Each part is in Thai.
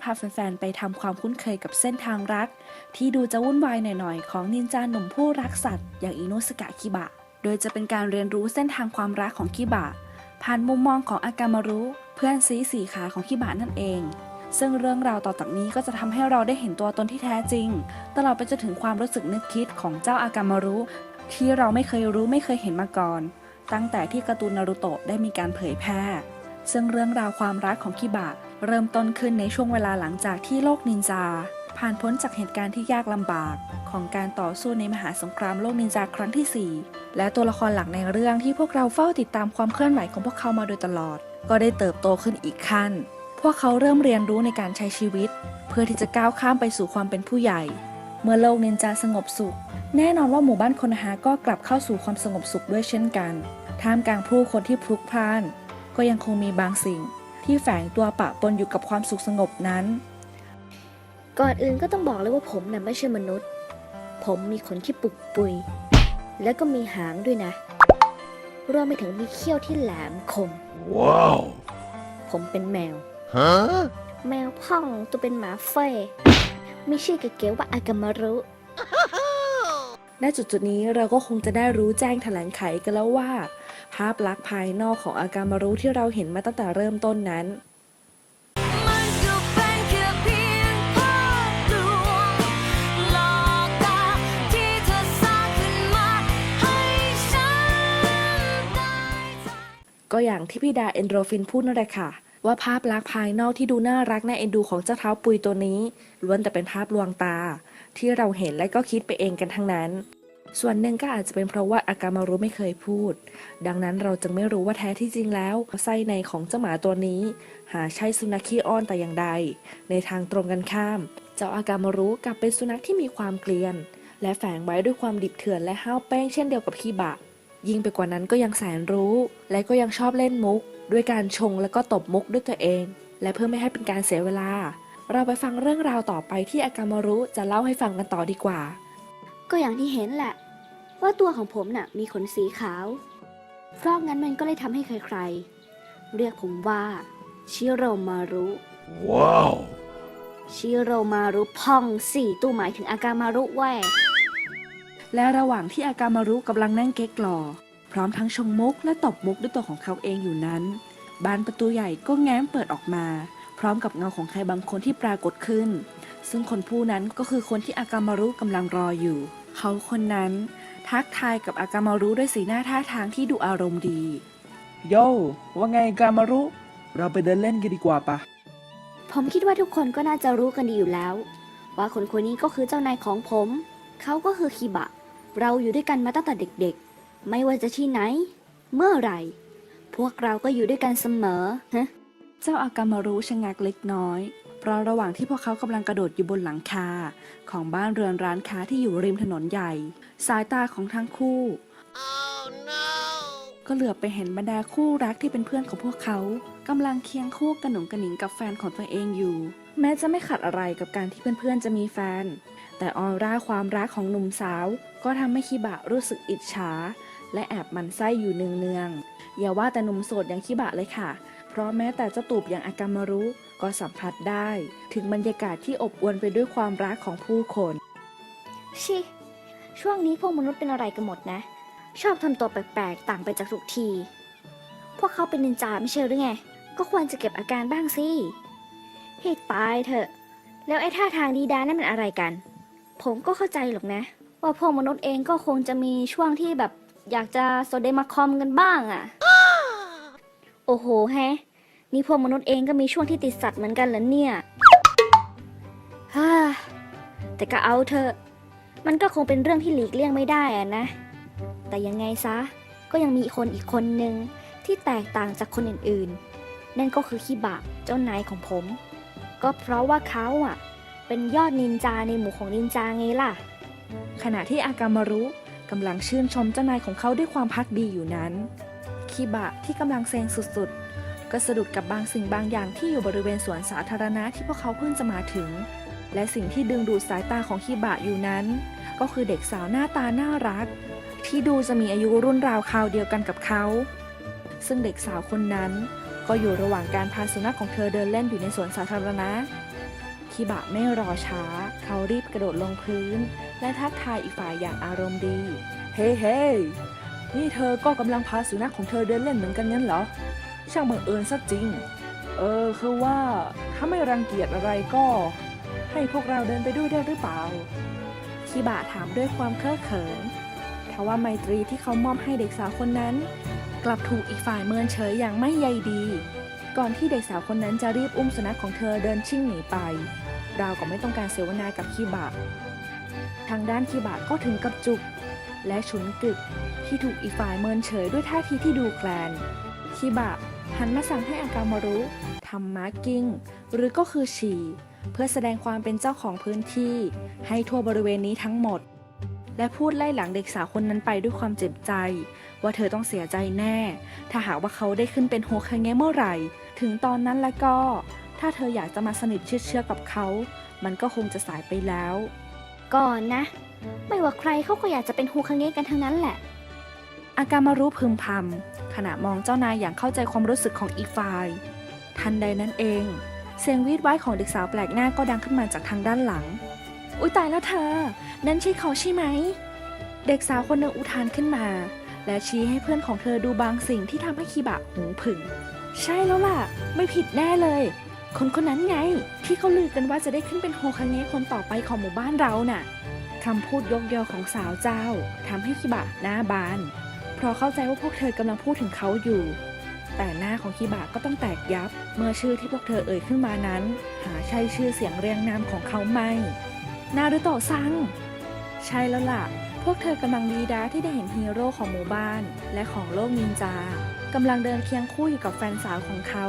จะพาแฟนๆ ไปทำความคุ้นเคยกับเส้นทางรัก ที่ดูจะวุ่นวายหน่อยๆ ของนินจาหนุ่มผู้รักสัตว์ อย่างอินุสกะคิบะ โดยจะเป็นการเรียนรู้เส้นทางความรักของคิบะ ผ่านมุมมองของอากามารุ เพื่อนซีสีขาของคิบะนั่นเอง ซึ่งเรื่องราวต่อจากนี้ก็จะทำให้เราได้เห็นตัวตนที่แท้จริง ตลอดไปจนถึงความรู้สึกนึกคิดของเจ้าอากามารุ ที่เราไม่เคยรู้ไม่เคยเห็นมาก่อน ตั้งแต่ที่การ์ตูนนารูโตะได้มีการเผยแพร่ ซึ่งเรื่องราวความรักของคิบะ เริ่มต้นขึ้นในช่วงเวลาหลังจากที่โลกนินจา ผ่านพ้นจากเหตุการณ์ที่ยากลำบาก ของการต่อสู้ในมหาสงครามโลกนินจาครั้งที่ 4 และตัวละครหลักในเรื่องที่พวกเราเฝ้าติดตามความเคลื่อนไหวของพวกเขามาโดยตลอด ก็ได้เติบโตขึ้นอีกขั้น พวกเขาเริ่มเรียนรู้ในการใช้ชีวิต เพื่อที่จะก้าวข้ามไปสู่ความเป็นผู้ใหญ่ เมื่อโลกนินจาสงบสุข แน่นอนว่าหมู่บ้านคนหาก็กลับเข้าสู่ความสงบสุขด้วยเช่นกัน ท่ามกลางผู้คนที่พลุกพล่าน ก็ยังคงมีบางสิ่ง ที่แฝงตัวปะปนอยู่กับความสุขสงบนั้น ก่อนอื่นก็ต้องบอกเลยว่าผมน่ะไม่ใช่มนุษย์ ผมมีขนที่ปุกปุย แล้วก็มีหางด้วยนะ รวมไปถึงมีเขี้ยวที่แหลมคม Wow. ผมเป็นแมว Huh? แมวพ่องตัวเป็นหมาเฟ่มีชื่อเก๋ๆว่าอากามารุณจุดจุดๆนี้เราก็คงจะได้รู้แจ้งแถลงไขกันแล้วว่า ภาพลักษณ์ภายนอกของอาการมารุที่เราเห็นมาตั้งแต่เริ่มต้นนั้นก็อกตาที่เธอสร้างขึ้นมาให้ฉันได้ใจก็อย่างที่พี่ดาเอนโดรฟินพูดนั่นแหละค่ะ ว่าภาพลักษณ์ภายนอกที่ดูน่ารักน่าเอ็นดูของเจ้าเท้าปุยตัวนี้ล้วนแต่เป็นภาพลวงตา ที่เราเห็นและก็คิดไปเองกันทั้งนั้น ส่วนหนึ่งก็อาจจะเป็นเพราะว่าอากามารุไม่เคยพูด ดังนั้นเราจึงไม่รู้ว่าแท้ที่จริงแล้วไส้ในของเจ้าหมาตัวนี้ หาใช่สุนัขขี้อ้อนแต่อย่างใด ในทางตรงกันข้าม เจ้าอากามารุกลับเป็นสุนัขที่มีความเกลียน และแฝงไว้ด้วยความดิบเถื่อนและห้าวแป้งเช่นเดียวกับคีบะ ยิ่งไปกว่านั้นก็ยังแสนรู้ และก็ยังชอบเล่นมุก ด้วยการชงแล้วก็ตบมุกด้วยตัวเอง และเพื่อไม่ให้เป็นการเสียเวลา เราไปฟังเรื่องราวต่อไปที่อากามารุจะเล่าให้ฟังกันต่อดีกว่า ก็อย่างที่เห็นแหละ ว่าตัวของผมน่ะมีขนสีขาว เพราะงั้นมันก็เลยทำให้ใครๆ เรียกผมว่าชิโรมารุ Wow. ชิโรมารุพ่องสี่ตู้หมายถึงอากามารุแว่และระหว่างที่อากามารุกำลังนั่งเก๊กหล่อพร้อมทั้งชงมุกและตบมุกด้วยตัวของเขาเองอยู่นั้น บานประตูใหญ่ก็แง้มเปิดออกมา พร้อมกับเงาของใครบางคนที่ปรากฏขึ้น ซึ่งคนผู้นั้นก็คือคนที่อากามารุกำลังรออยู่ เขาคนนั้นทักทายกับอากามารุด้วยสีหน้าท่าทางที่ดูอารมณ์ดี โย ว่าไงกามารุ เราไปเดินเล่นกันดีกว่าปะ ผมคิดว่าทุกคนก็น่าจะรู้กันดีอยู่แล้ว ว่าคนคนนี้ก็คือเจ้านายของผม เขาก็คือคิบะ เราอยู่ด้วยกันมาตั้งแต่เด็กๆ ไม่ว่าจะที่ไหน เมื่อไหร่ พวกเราก็อยู่ด้วยกันเสมอฮะ เจ้าอากามารุชะงักเล็กน้อย เพราะระหว่างที่พวกเขากำลังกระโดดอยู่บนหลังคา ของบ้านเรือนร้านค้าที่อยู่ริมถนนใหญ่ สายตาของทั้งคู่ Oh no ก็เหลือบไปเห็นบรรดาคู่รักที่เป็นเพื่อนของพวกเขากำลังเคียงคู่กระหนุงกระหนิงกับแฟนของตัวเองอยู่ แม้จะไม่ขัดอะไรกับการที่เพื่อนๆจะมีแฟน แต่ออร่าความรักของหนุ่มสาว ก็ทำให้คิบะรู้สึกอิจฉาและแอบมันไส้อยู่เนืองๆอย่าว่าแต่หนุ่มโสดอย่างคิบะเลยค่ะ ราะแม้แต่เจ้าตูบอย่างอากามารุก็สัมผัสได้ ถึงบรรยากาศที่อบอวลไปด้วยความรักของผู้คน ชิ ช่วงนี้พวกมนุษย์เป็นอะไรกันหมดนะ ชอบทำตัวแปลกๆ ต่างไปจากทุกที พวกเขาเป็นนินจาไม่ใช่หรือไง ก็ควรจะเก็บอาการบ้างสิให้ตายเถอะ แล้วไอ้ท่าทางดีดานั่นมันอะไรกัน ผมก็เข้าใจหรอกนะ ว่าพวกมนุษย์เองก็คงจะมีช่วงที่แบบอยากจะโซเดมาคอมกันบ้างอะ่ะ โอ้โหแฮะ นี่พวกมนุษย์เองก็มีช่วงที่ติดสัตว์เหมือนกันเหรอเนี่ยฮ่าแต่ก็เอาเถอะ มันก็คงเป็นเรื่องที่หลีกเลี่ยงไม่ได้อะนะ แต่ยังไงซะ ก็ยังมีคนอีกคนหนึ่งที่แตกต่างจากคนอื่นๆ นั่นก็คือคิบะเจ้านายของผม ก็เพราะว่าเขาอะ เป็นยอดนินจาในหมู่ของนินจาไงล่ะ ขณะที่อากามารุกำลังชื่นชมเจ้านายของเขาด้วยความพักดีอยู่นั้น คิบะที่กำลังเซงสุดๆ ก็สะดุดกับบางสิ่งบางอย่างที่อยู่บริเวณสวนสาธารณะที่พวกเขาเพิ่งจะมาถึง และสิ่งที่ดึงดูดสายตาของคิบะอยู่นั้น ก็คือเด็กสาวหน้าตาน่ารัก ที่ดูจะมีอายุรุ่นราวคราวเดียวกันกับเขา ซึ่งเด็กสาวคนนั้น ก็อยู่ระหว่างการพาสุนัขของเธอเดินเล่นอยู่ในสวนสาธารณะคิบะไม่รอช้า เขารีบกระโดดลงพื้น และทักทายอีกฝ่ายอย่างอารมณ์ดี เฮ้เฮ้นี่เธอก็กำลังพาสุนัขของเธอเดินเล่นเหมือนกันงั้นเหรอ ช่างบังเอิญซะจริง เออ คือว่าถ้าไม่รังเกียจอะไรก็ ให้พวกเราเดินไปด้วยได้หรือเปล่าคิบะถามด้วยความเคอะเขินทว่าไมตรีที่เขามอบให้เด็กสาวคนนั้น กลับถูกอีกฝ่ายเมินเฉยอย่างไม่ใยดี ก่อนที่เด็กสาวคนนั้นจะรีบอุ้มสุนัขของเธอเดินชิ่งหนีไป ราวกับไม่ต้องการเสวนากับคิบะ ทางด้านคิบะก็ถึงกับจุก และฉุนกึกที่ถูกอีกฝ่ายเมินเฉยด้วยท่าทีที่ดูแคลนคิบะ หันมาสั่งให้อากามารุทำมาร์กิ้ง หรือก็คือฉี่ เพื่อแสดงความเป็นเจ้าของพื้นที่ ให้ทั่วบริเวณนี้ทั้งหมด และพูดไล่หลังเด็กสาวคนนั้นไปด้วยความเจ็บใจ ว่าเธอต้องเสียใจแน่ ถ้าหากว่าเขาได้ขึ้นเป็นโฮคาเงะเมื่อไหร่ ถึงตอนนั้นแล้วก็ ถ้าเธออยากจะมาสนิทเชื่อเชื่อกับเขา มันก็คงจะสายไปแล้ว ก่อนนะ ไม่ว่าใครเขาก็อยากจะเป็นโฮคังเงะกันทั้งนั้นแหละ อากามารุพึมพำขณะมองเจ้านายอย่างเข้าใจความรู้สึกของอีกฝ่าย ทันใดนั้นเอง เสียงวีดไว้ของเด็กสาวแปลกหน้าก็ดังขึ้นมาจากทางด้านหลัง อุ๊ยตายแล้วเธอ นั่นใช่เขาใช่ไหม เด็กสาวคนหนึ่งอุทานขึ้นมา และชี้ให้เพื่อนของเธอดูบางสิ่งที่ทำให้คีบะหูผึ่ง ใช่แล้วล่ะ ไม่ผิดแน่เลย คนคนนั้นไง ที่เขาลือกันว่าจะได้ขึ้นเป็นโฮคังเงะคนต่อไปของหมู่บ้านเราน่ะคำพูดยกยอของสาวเจ้าทำให้คิบะหน้าบาน เพราะเข้าใจว่าพวกเธอกำลังพูดถึงเขาอยู่ แต่หน้าของคิบะก็ต้องแตกยับ เมื่อชื่อที่พวกเธอเอ่ยขึ้นมานั้น หาใช่ชื่อเสียงเรียงนามของเขาไหมนารุโตะซัง ใช่แล้วล่ะ พวกเธอกำลังดีดาที่ได้เห็นฮีโร่ของหมู่บ้าน และของโลกนินจากำลังเดินเคียงคู่อยู่กับแฟนสาวของเขา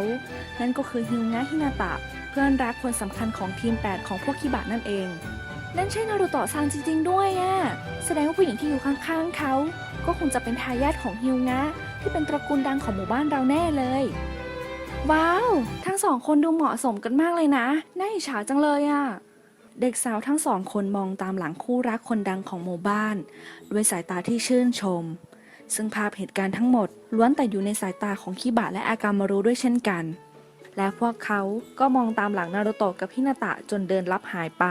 นั่นก็คือฮิวงะฮินาตะ เพื่อนรักคนสำคัญของทีม 8 ของพวกคิบะนั่นเอง นั่นใช่นารุโตะซังจริงๆด้วยอะแสดงว่าผู้หญิงที่อยู่ข้างๆเขา ก็คงจะเป็นทายาทของฮิวงะ ที่เป็นตระกูลดังของหมู่บ้านเราแน่เลย ว้าว ทั้งสองคนดูเหมาะสมกันมากเลยนะน่าอิจฉาจังเลยอะเด็กสาวทั้งสองคนมองตามหลังคู่รักคนดังของหมู่บ้าน ด้วยสายตาที่ชื่นชม ซึ่งภาพเหตุการณ์ทั้งหมด ล้วนแต่อยู่ในสายตาของคิบะและอากามารุด้วยเช่นกัน และพวกเขาก็มองตามหลังนารุโตะกับฮินาตะจนเดินลับหายไป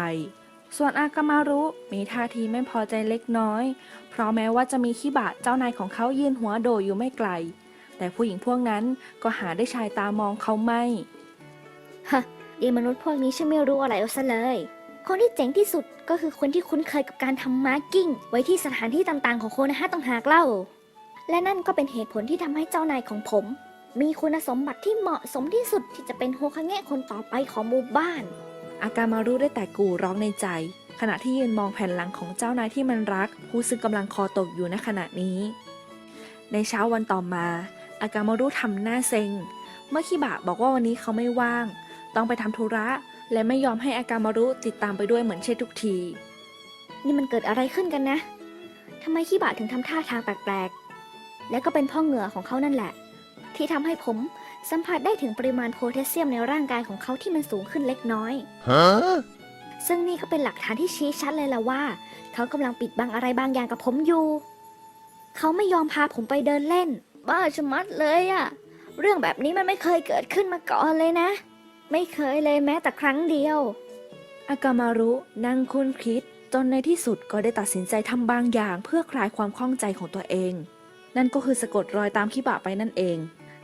ส่วนอากามารุมีท่าทีไม่พอใจเล็กน้อย เพราะแม้ว่าจะมีคิบะเจ้านายของเขายืนหัวโดอยู่ไม่ไกล แต่ผู้หญิงพวกนั้นก็หาได้ชายตามองเขาไม่ ฮะยีมนุษย์พวกนี้ฉันไม่รู้อะไรเอาซะเลย คนที่เจ๋งที่สุดก็คือคนที่คุ้นเคยกับการทำมาร์กิ้ง ไว้ที่สถานที่ต่างๆ ของโคนะฮะต้องหากเล่า และนั่นก็เป็นเหตุผลที่ทำให้เจ้านายของผม มีคุณสมบัติที่เหมาะสมที่สุดที่จะเป็นโฮคาเงะคนต่อไปของหมู่บ้าน อากามารุได้แต่กูร้องในใจ ขณะที่ยืนมองแผ่นหลังของเจ้านายที่มันรักผู้ซึ่งกำลังคอตกอยู่ในขณะนี้ ในเช้าวันต่อมา อากามารุทำหน้าเซ็ง เมื่อคิบะบอกว่าวันนี้เขาไม่ว่าง ต้องไปทำธุระ และไม่ยอมให้อากามารุติดตามไปด้วยเหมือนเช่นทุกที นี่มันเกิดอะไรขึ้นกันนะทำไมขี้บาถึงทำท่าทางแปลกๆ และก็เป็นพ่อเหงื่อของเขานั่นแหละ ที่ทำให้ผม สัมผัสได้ถึงปริมาณโพแทสเซียมในร่างกายของเขาที่มันสูงขึ้นเล็กน้อย Huh? ซึ่งนี่ก็เป็นหลักฐานที่ชี้ชัดเลยล่ะว่า เขากำลังปิดบังอะไรบางอย่างกับผมอยู่ เขาไม่ยอมพาผมไปเดินเล่น บ้าชะมัดเลยอะเรื่องแบบนี้มันไม่เคยเกิดขึ้นมาก่อนเลยนะ ไม่เคยเลยแม้แต่ครั้งเดียว อากามารุนั่งคุ้นคิด จนในที่สุดก็ได้ตัดสินใจทำบางอย่างเพื่อคลายความข้องใจของตัวเอง นั่นก็คือสะกดรอยตามคิบะไปนั่นเอง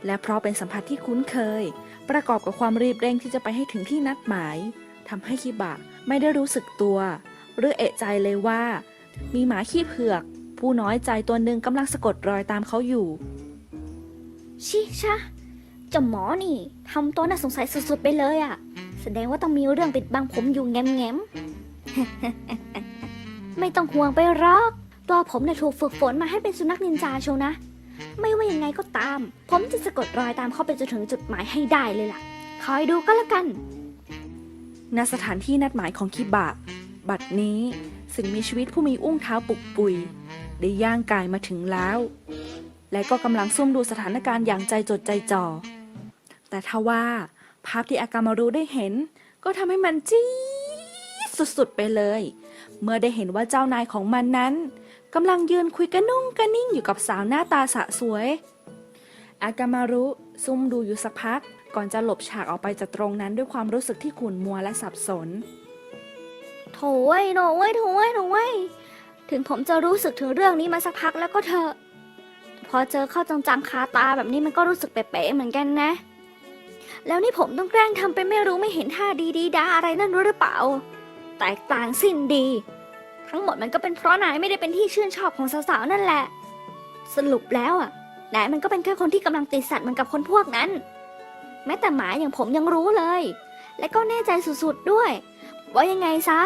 และเพราะเป็นสัมผัสที่คุ้นเคย ประกอบกับความรีบเร่งที่จะไปให้ถึงที่นัดหมายทำให้คิบะไม่ได้รู้สึกตัว หรือเอะใจเลยว่า มีหมาขี้เผือก ผู้น้อยใจตัวหนึ่งกำลังสะกดรอยตามเขาอยู่ชิชะเจ้าหมอนี่ทำตัวน่าสงสัยสุดๆไปเลยอะแสดงว่าต้องมีเรื่องปิดบังผมอยู่แง้มๆ ไม่ต้องห่วงไปหรอกตัวผมเนี่ยถูกฝึกฝนมาให้เป็นสุนัขนินจาโชวนะ ไม่ว่ายังไงก็ตาม ผมจะสะกดรอยตามเขาไปจนถึงจุดหมายให้ได้เลยล่ะ คอยดูก็แล้วกัน ณ สถานที่นัดหมายของคิบะ บัดนี้สิ่งมีชีวิตผู้มีอุ้งเท้าปุกปุย ได้ย่างกายมาถึงแล้ว และก็กำลังซุ่มดูสถานการณ์อย่างใจจดใจจ่อ แต่ทว่าภาพที่อากามารุได้เห็น ก็ทำให้มันจี๊ดสุดๆไปเลย เมื่อได้เห็นว่าเจ้านายของมันนั้นกำลังยืนคุยกระนุ่งกระนิ่งอยู่กับสาวหน้าตาสะสวย อากามารุซุ่มดูอยู่สักพัก ก่อนจะหลบฉากออกไปจากตรงนั้นด้วยความรู้สึกที่ขุ่นมัวและสับสน โถเว้ยโถเว้ยโถเว้ยโถเว้ยถึงผมจะรู้สึกถึงเรื่องนี้มาสักพักแล้วก็เถอะพอเจอเข้าจังๆคาตาแบบนี้มันก็รู้สึกเป๊ะๆเหมือนกันนะ แล้วนี่ผมต้องแกล้งทำเป็นไม่รู้ไม่เห็นท่าดีดีดาอะไรนั่นรู้หรือเปล่า แตกต่างสิ้นดี ทั้งหมดมันก็เป็นเพราะนายไม่ได้เป็นที่ชื่นชอบของสาวๆนั่นแหละ สรุปแล้วอะนายมันก็เป็นแค่คนที่กำลังติดสัตว์เหมือนกับคนพวกนั้น แม้แต่หมาอย่างผมยังรู้เลย และก็แน่ใจสุดๆด้วย ว่ายังไงซะ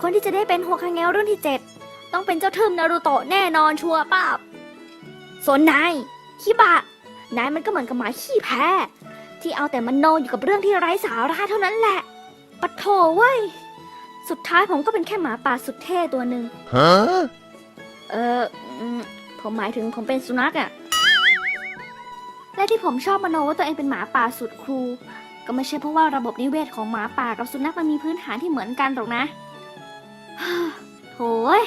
คนที่จะได้เป็นโฮคาเงลรุ่นที่เจ็ดต้องเป็นเจ้าทึมนารูโตะแน่นอนชัวร์ป้าบส่วนนายขี้บะนายมันก็เหมือนกับหมาขี้แพ้ ที่เอาแต่มันโนอยู่กับเรื่องที่ไร้สาระเท่านั้นแหละปะโถเว้ย สุดท้ายผมก็เป็นแค่หมาป่าสุดเท่ตัวหนึ่ง Huh? เอออืมผมหมายถึงผมเป็นสุนัขอะและที่ผมชอบมโนว่าตัวเองเป็นหมาป่าสุดครู ก็ไม่ใช่เพราะว่าระบบนิเวศของหมาป่ากับสุนัขมันมีพื้นฐานที่เหมือนกันหรอกนะโถย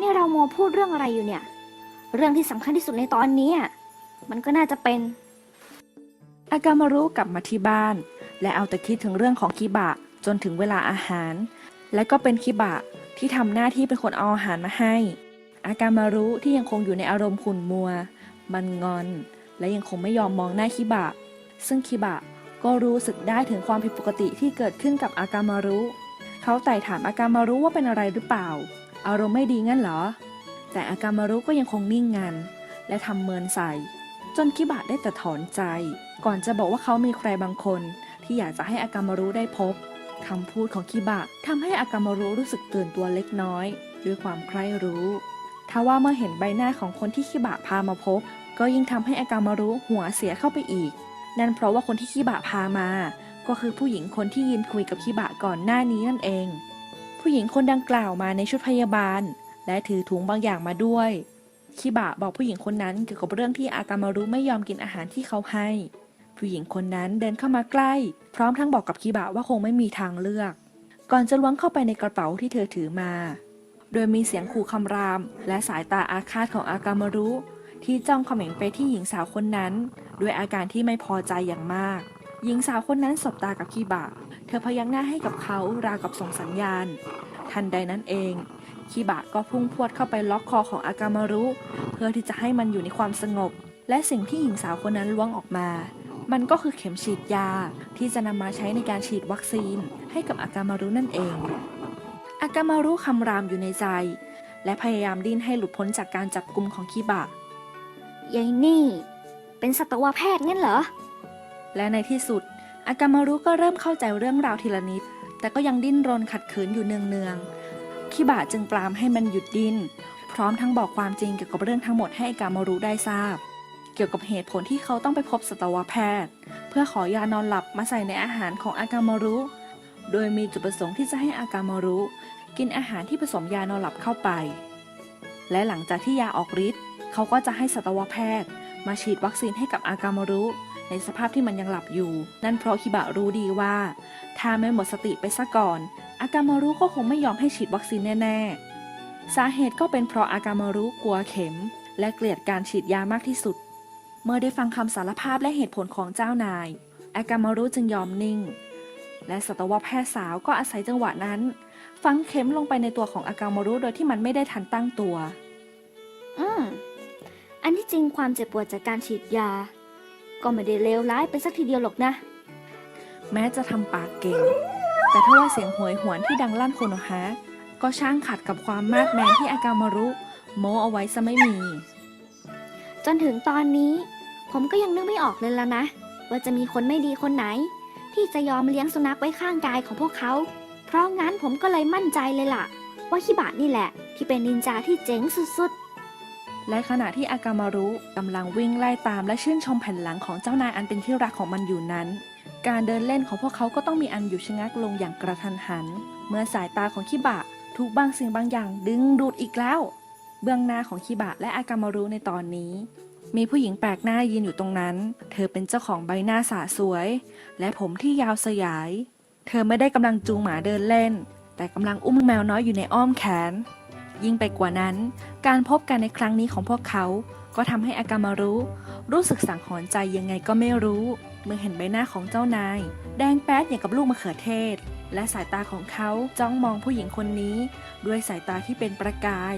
นี่เราโมวพูดเรื่องอะไรอยู่เนี่ย เรื่องที่สำคัญที่สุดในตอนนี้อะมันก็น่าจะเป็น อากามารุกลับมาที่บ้าน และเอาแต่คิดถึงเรื่องของคิบะ จนถึงเวลาอาหาร และก็เป็นคิบะที่ทำหน้าที่เป็นคนเอาอาหารมาให้ อากามารุที่ยังคงอยู่ในอารมณ์ขุ่นมัว มันงอน และยังคงไม่ยอมมองหน้าคิบะ ซึ่งคิบะก็รู้สึกได้ถึงความผิดปกติที่เกิดขึ้นกับอากามารุ เขาไต่ถามอากามารุว่าเป็นอะไรหรือเปล่า อารมณ์ไม่ดีงั้นเหรอ แต่อากามารุก็ยังคงนิ่งงัน และทำเมินใส่ จนคิบะได้แต่ถอนใจ ก่อนจะบอกว่าเขามีใครบางคนที่อยากจะให้อากามารุได้พบ คำพูดของคิบะทำให้อากามารุรู้สึกตื่นตัวเล็กน้อย ด้วยความใคร่รู้ทว่าเมื่อเห็นใบหน้าของคนที่คิบะพามาพบ ก็ยิ่งทำให้อากามารุหัวเสียเข้าไปอีก นั่นเพราะว่าคนที่คิบะพามา ก็คือผู้หญิงคนที่ยืนคุยกับคิบะก่อนหน้านี้นั่นเอง ผู้หญิงคนดังกล่าวมาในชุดพยาบาล และถือถุงบางอย่างมาด้วยคิบะบอกผู้หญิงคนนั้นเกี่ยวกับเรื่องที่อากามารุไม่ยอมกินอาหารที่เขาให้ ผู้หญิงคนนั้นเดินเข้ามาใกล้ พร้อมทั้งบอกกับคิบะว่าคงไม่มีทางเลือก ก่อนจะล้วงเข้าไปในกระเป๋าที่เธอถือมา โดยมีเสียงขู่คำราม และสายตาอาฆาตของอากามารุ ที่จ้องเขม็งไปที่หญิงสาวคนนั้น ด้วยอาการที่ไม่พอใจอย่างมาก หญิงสาวคนนั้นสบตากับคิบะ เธอพยักหน้าให้กับเขาราวกับส่งสัญญาณ ทันใดนั้นเองคิบะก็พุ่งพวดเข้าไปล็อกคอของอากามารุ เพื่อที่จะให้มันอยู่ในความสงบ และสิ่งที่หญิงสาวคนนั้นล้วงออกมา มันก็คือเข็มฉีดยา ที่จะนำมาใช้ในการฉีดวัคซีน ให้กับอากามารุนั่นเอง อากามารุคำรามอยู่ในใจ และพยายามดิ้นให้หลุดพ้นจากการจับกลุ่มของคิบะยายนี่ เป็นสัตวแพทย์งั้นเหรอ และในที่สุด อากามารุก็เริ่มเข้าใจเรื่องราวทีละนิด แต่ก็ยังดิ้นรนขัดขืนอยู่เนืองๆคิบะจึงปรามให้มันหยุดดิ้น พร้อมทั้งบอกความจริงเกี่ยวกับเรื่องทั้งหมดให้อากามารุได้ทราบ เกี่ยวกับเหตุผลที่เขาต้องไปพบสัตวแพทย์ เพื่อขอยานอนหลับมาใส่ในอาหารของอากามารุ โดยมีจุดประสงค์ที่จะให้อากามารุ กินอาหารที่ผสมยานอนหลับเข้าไป และหลังจากที่ยาออกฤทธิ์เขาก็จะให้สัตวแพทย์ มาฉีดวัคซีนให้กับอากามารุในสภาพที่มันยังหลับอยู่ นั่นเพราะคิบะรู้ดีว่า ถ้าไม่หมดสติไปซะก่อน อากามารุก็คงไม่ยอมให้ฉีดวัคซีนแน่ๆ สาเหตุก็เป็นเพราะอากามารุกลัวเข็ม และเกลียดการฉีดยามากที่สุด เมื่อได้ฟังคำสารภาพและเหตุผลของเจ้านาย อากามารุจึงยอมนิ่ง และสัตวแพทย์สาวก็อาศัยจังหวะนั้น ฝังเข็มลงไปในตัวของอากามารุโดยที่มันไม่ได้ทันตั้งตัว อืม อันที่จริงความเจ็บปวดจากการฉีดยา ก็ไม่ได้เลวร้ายไปสักทีเดียวหรอกนะ แม้จะทำปากเก่ง แต่ทว่าเสียงโหวยหวนที่ดังลั่นโคโนฮะก็ช่างขัดกับความมาดแมนที่อากามารุ โมเอาไว้ซะไม่มี จนถึงตอนนี้ ผมก็ยังนึกไม่ออกเลยละนะ ว่าจะมีคนไม่ดีคนไหน ที่จะยอมเลี้ยงสุนัขไว้ข้างกายของพวกเขา เพราะงั้นผมก็เลยมั่นใจเลยล่ะ ว่าคิบะนี่แหละ ที่เป็นนินจาที่เจ๋งสุดๆ และขณะที่อากามารุกำลังวิ่งไล่ตามและชื่นชมแผ่นหลังของเจ้านายอันเป็นที่รักของมันอยู่นั้น การเดินเล่นของพวกเขาก็ต้องมีอันอยู่ชะงักลงอย่างกระทันหัน เมื่อสายตาของคิบะถูกบางสิ่งบางอย่างดึงดูดอีกแล้ว เบื้องหน้าของคิบะและอากามารุในตอนนี้ มีผู้หญิงแปลกหน้ายืนอยู่ตรงนั้น เธอเป็นเจ้าของใบหน้าสาสวย และผมที่ยาวสยาย เธอไม่ได้กำลังจูงหมาเดินเล่น แต่กำลังอุ้มแมวน้อยอยู่ในอ้อมแขน ยิ่งไปกว่านั้น การพบกันในครั้งนี้ของพวกเขา ก็ทำให้อากามารุรู้สึกสังหรณ์ใจยังไงก็ไม่รู้ เมื่อเห็นใบหน้าของเจ้านาย แดงแป๊ดอย่างกับลูกมะเขือเทศ และสายตาของเขาจ้องมองผู้หญิงคนนี้ ด้วยสายตาที่เป็นประกาย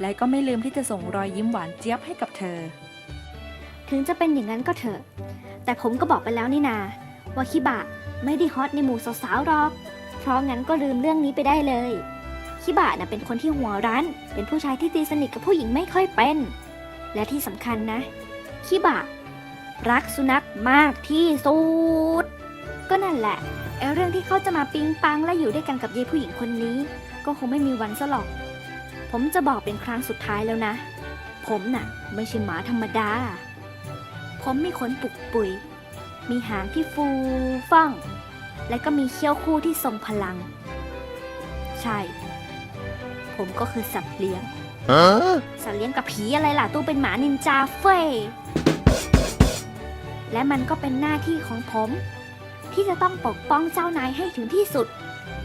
และก็ไม่ลืมที่จะส่งรอยยิ้มหวานเจี๊ยบให้กับเธอ ถึงจะเป็นอย่างนั้นก็เถอะ แต่ผมก็บอกไปแล้วนี่นา ว่าคิบะไม่ได้ฮอตในหมู่สาวๆหรอก เพราะงั้นก็ลืมเรื่องนี้ไปได้เลย คิบะน่ะเป็นคนที่หัวรั้น เป็นผู้ชายที่ตีสนิทกับผู้หญิงไม่ค่อยเป็น และที่สำคัญนะ คิบะรักสุนัขมากที่สุด ก็นั่นแหละไอ้เรื่องที่เขาจะมาปิงปังและอยู่ด้วยกันกับยายผู้หญิงคนนี้ ก็คงไม่มีวันซะหรอก ผมจะบอกเป็นครั้งสุดท้ายแล้วนะ ผมน่ะ ไม่ใช่หมาธรรมดา ผมมีขนปุกปุย มีหางที่ฟูฟ่อง และก็มีเขี้ยวคู่ที่ทรงพลัง ใช่ ผมก็คือสัตว์เลี้ยง Huh? สัตว์เลี้ยงกับผีอะไรล่ะ ตู้เป็นหมานินจาเฟ้ยและมันก็เป็นหน้าที่ของผม ที่จะต้องปกป้องเจ้านายให้ถึงที่สุด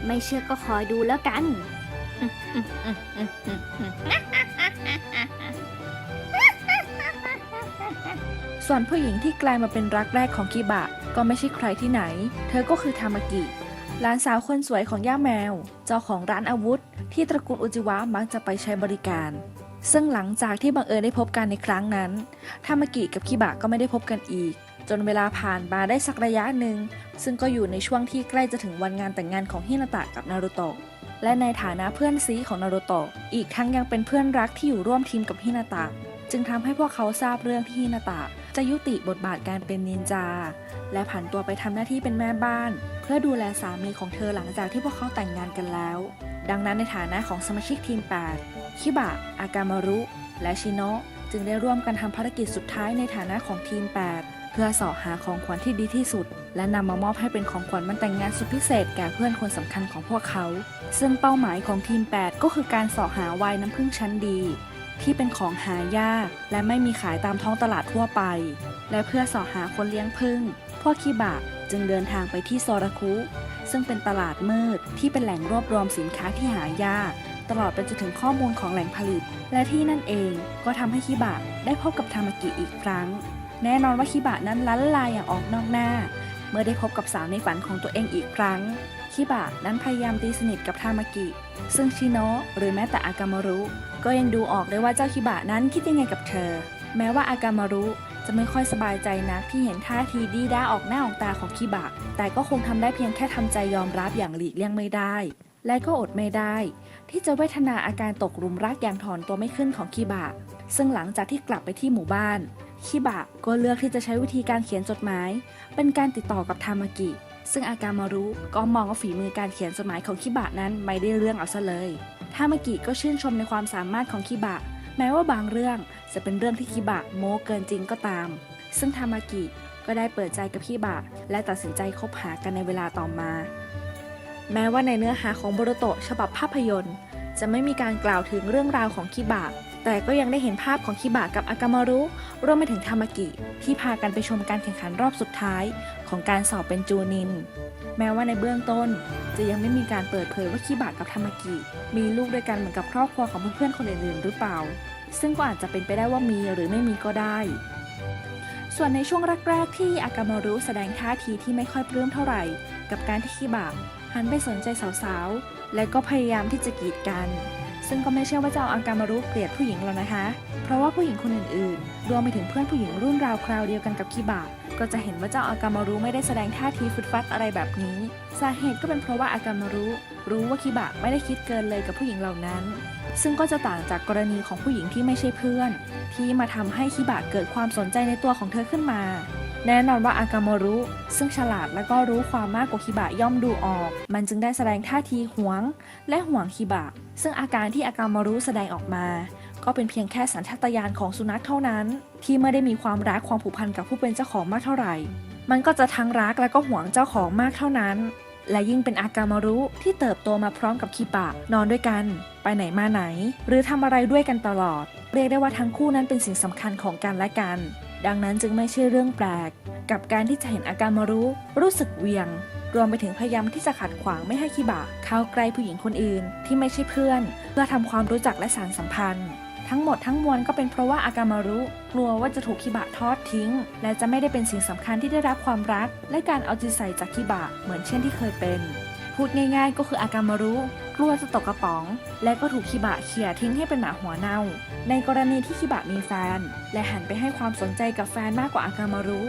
ไม่เชื่อก็คอยดูแล้วกัน ส่วนผู้หญิงที่กลายมาเป็นรักแรกของคิบะ ก็ไม่ใช่ใครที่ไหน เธอก็คือทามากิ หลานสาวคนสวยของย่าแมว เจ้าของร้านอาวุธ ที่ตระกูลอุจิวะมักจะไปใช้บริการ ซึ่งหลังจากที่บังเอิญได้พบกันในครั้งนั้น ทามากิกับคิบะก็ไม่ได้พบกันอีก จนเวลาผ่านมาได้สักระยะหนึ่ง ซึ่งก็อยู่ในช่วงที่ใกล้จะถึงวันงานแต่งงานของฮินาตะกับนารุโตะ และในฐานะเพื่อนซีของนารุโตะ อีกทั้งยังเป็นเพื่อนรักที่อยู่ร่วมทีมกับฮินาตะ จึงทำให้พวกเขาทราบเรื่องที่ฮินาตะ จะยุติบทบาทการเป็นนินจา และผันตัวไปทำหน้าที่เป็นแม่บ้าน เพื่อดูแลสามีของเธอหลังจากที่พวกเขาแต่งงานกันแล้ว ดังนั้นในฐานะของสมาชิกทีม 8 คิบะ อากามารุ และชิโนะ จึงได้ร่วมกันทำภารกิจสุดท้ายในฐานะของทีม 8 เพื่อสาะหาของขวัญที่ดีที่สุด และนำมามอบให้เป็นของขวัญวันแต่งงานสุดพิเศษแก่เพื่อนคนสำคัญของพวกเขา ซึ่งเป้าหมายของทีม 8 ก็คือการสาะหาไวน์น้ำผึ้งชั้นดี ที่เป็นของหายาก และไม่มีขายตามท้องตลาดทั่วไป และเพื่อสาะหาคนเลี้ยงผึ้งพวกคิบะจึงเดินทางไปที่โซราคุ ซึ่งเป็นตลาดมืดที่เป็นแหล่งรวบรวมสินค้าที่หายาก ตลอดไปจนถึงข้อมูลของแหล่งผลิต และที่นั่นเองก็ทำให้คิบะได้พบกับทามากิอีกครั้ง แน่นอนว่าคิบะนั้นลั้นลายอย่างออกนอกหน้า เมื่อได้พบกับสาวในฝันของตัวเองอีกครั้งคิบะนั้นพยายามตีสนิทกับทามากิ ซึ่งชิโนะหรือแม้แต่อากามารุ ก็ยังดูออกได้ว่าเจ้าคิบะนั้นคิดยังไงกับเธอ แม้ว่าอากามารุจะไม่ค่อยสบายใจนักที่เห็นท่าทีดีด้าออกหน้าออกตาของคิบะ แต่ก็คงทำได้เพียงแค่ทำใจยอมรับอย่างหลีกเลี่ยงไม่ได้ และก็อดไม่ได้ ที่จะเวทนาอาการตกหลุมรักอย่างถอนตัวไม่ขึ้นของคิบะ ซึ่งหลังจากที่กลับไปที่หมู่บ้าน คิบะก็เลือกที่จะใช้วิธีการเขียนจดหมาย เป็นการติดต่อกับทามากิ ซึ่งอากามารุก็มองว่าฝีมือการเขียนจดหมายของคิบะนั้นไม่ได้เรื่องเอาซะเลย ทามกิก็ชื่นชมในความสามารถของคิบะ แม้ว่าบางเรื่องจะเป็นเรื่องที่คิบะโม้เกินจริงก็ตาม ซึ่งทามากิก็ได้เปิดใจกับคิบะ และตัดสินใจคบหากันในเวลาต่อมา แม้ว่าในเนื้อหาของโบโรโตะฉบับภาพยนตร์ จะไม่มีการกล่าวถึงเรื่องราวของคิบะ แต่ก็ยังได้เห็นภาพของคิบะกับอากามารุรวมไปถึงทามากิ ที่พากันไปชมการแข่งขันรอบสุดท้ายของการสอบเป็นจูนิน แม้ว่าในเบื้องต้น จะยังไม่มีการเปิดเผยว่าคิบะกับทามากิ มีลูกด้วยกันเหมือนกับครอบครัวของเพื่อนๆคนอื่นๆหรือเปล่า ซึ่งก็อาจจะเป็นไปได้ว่ามีหรือไม่มีก็ได้ ส่วนในช่วงแรกๆที่อากามารุแสดงท่าทีที่ไม่ค่อยปลื้มเท่าไหร่ กับการที่คิบะหันไปสนใจสาวๆและก็พยายามที่จะกีดกัน ซึ่งก็ไม่ใช่ว่าจะเอาอากามารุเกลียดผู้หญิงหรอกนะคะ เพราะว่าผู้หญิงคนอื่นๆ รวมไปถึงเพื่อนผู้หญิงรุ่นราวคราวเดียวกันกับคิบะก็จะเห็นว่าเจ้าอากามารุไม่ได้แสดงท่าทีฟุดฟัดอะไรแบบนี้ สาเหตุก็เป็นเพราะว่าอากามารุรู้ว่าคิบะไม่ได้คิดเกินเลยกับผู้หญิงเหล่านั้น ซึ่งก็จะต่างจากกรณีของผู้หญิงที่ไม่ใช่เพื่อน ที่มาทำให้คิบะเกิดความสนใจในตัวของเธอขึ้นมา แน่นอนว่าอากามรุ ซึ่งฉลาดและก็รู้ความมากกว่าคิบะย่อมดูออก มันจึงได้แสดงท่าทีหวง และหวงคิบะ ซึ่งอาการที่อากามรุแสดงออกมา ก็เป็นเพียงแค่สัญชาตญาณของสุนัขเท่านั้น ที่ไม่ได้มีความรักความผูกพันกับผู้เป็นเจ้าของมากเท่าไหร่ มันก็จะทั้งรักและก็หวงเจ้าของมากเท่านั้น และยิ่งเป็นอากามารุที่เติบโตมาพร้อมกับคิบะนอนด้วยกัน ไปไหนมาไหน หรือทำอะไรด้วยกันตลอด เรียกได้ว่าทั้งคู่นั้นเป็นสิ่งสำคัญของกันและกัน ดังนั้นจึงไม่ใช่เรื่องแปลก กับการที่จะเห็นอาการมารุรู้สึกเวียง รวมไปถึงพยายามที่จะขัดขวางไม่ให้คิบะเข้าใกล้ผู้หญิงคนอื่น ที่ไม่ใช่เพื่อน เพื่อทำความรู้จักและสานสัมพันธ์ ทั้งหมดทั้งมวลก็เป็นเพราะว่าอากามารุกลัวว่าจะถูกคิบะทอดทิ้ง และจะไม่ได้เป็นสิ่งสำคัญที่ได้รับความรัก และการเอาใจใส่จากคิบะเหมือนเช่นที่เคยเป็น พูดง่ายๆ ก็คืออากามารุกลัวจะตกกระป๋อง และก็ถูกคิบะเขี่ยทิ้งให้เป็นหมาหัวเน่า ในกรณีที่คิบะมีแฟน และหันไปให้ความสนใจกับแฟนมากกว่าอากามารุ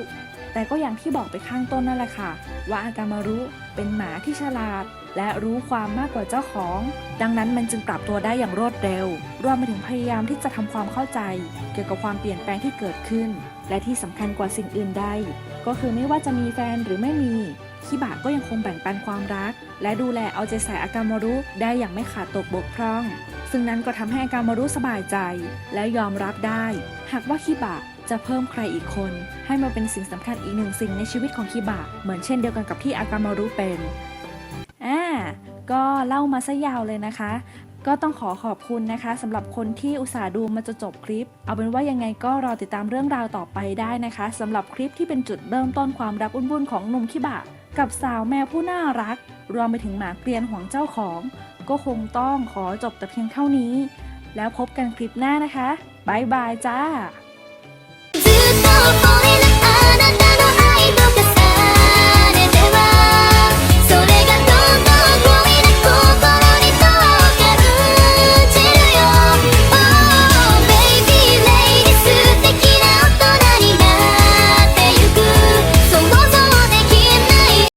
แต่ก็อย่างที่บอกไปข้างต้นนั่นแหละค่ะ ว่าอากามารุเป็นหมาที่ฉลาด และรู้ความมากกว่าเจ้าของ ดังนั้นมันจึงปรับตัวได้อย่างรวดเร็ว รวมไปถึงพยายามที่จะทำความเข้าใจ เกี่ยวกับความเปลี่ยนแปลงที่เกิดขึ้น และที่สำคัญกว่าสิ่งอื่นใดก็คือไม่ว่าจะมีแฟนหรือไม่มี คิบะก็ยังคงแบ่งปันความรัก และดูแลเอาใจใส่อากามารุได้อย่างไม่ขาดตกบกพร่อง ซึ่งนั้นก็ทำให้อากามารุสบายใจ และยอมรับได้ หากว่าคิบะจะเพิ่มใครอีกคน ให้มาเป็นสิ่งสำคัญอีกหนึ่งสิ่งในชีวิตของคิบะเหมือนเช่นเดียวกันกับที่อากามารุเป็นอ่าก็เล่ามาซะยาวเลยนะคะก็ต้องขอขอบคุณนะคะสำหรับคนที่อุตส่าห์ดูมาจนจบคลิป เอาเป็นว่ายังไงก็รอติดตามเรื่องราวต่อไปได้นะคะสำหรับคลิปที่เป็นจุดเริ่มต้นความรักวุ่นๆของหนุ่มคิบะ กับสาวแมวผู้น่ารัก รวมไปถึงหมาเกรียนห่วงเจ้าของ ก็คงต้องขอจบแต่เพียงเท่านี้ แล้วพบกันคลิปหน้านะคะบายบายจ้า